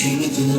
힘이 들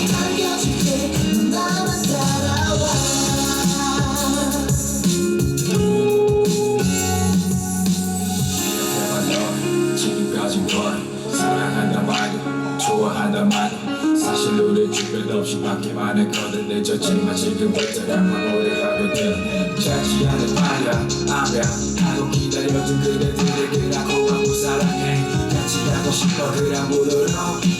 사랑한다 말도 좋아한다 말도. 사실 우리 주변 없이 밖에만 했거든 늦었지만 지금부터 오래 하거든 찾지 않은 말야 아냐 하고 기다려준 그대들의 그라고 하고 사랑해. 같이 가고 싶어 그 아무도록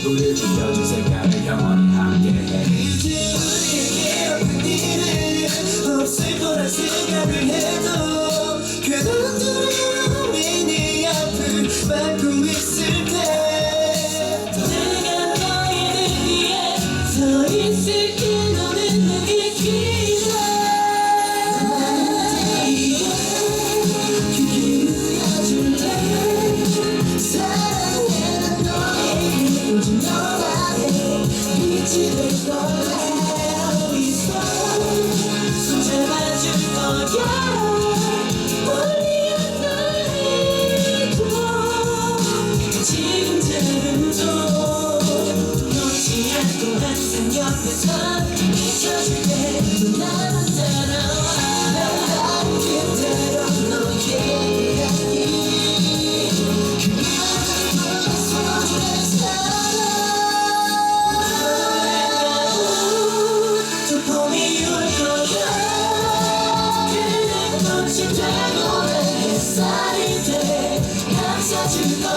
우릴 비워준 색깔을 영원히 함께해. 이제 우리에게 아픈 일은 없을 거라 생각을 해도 그런 두려움이 네 앞을 막고 있을 사랑해 난 너에게 오직 너만의 빛이 될 거야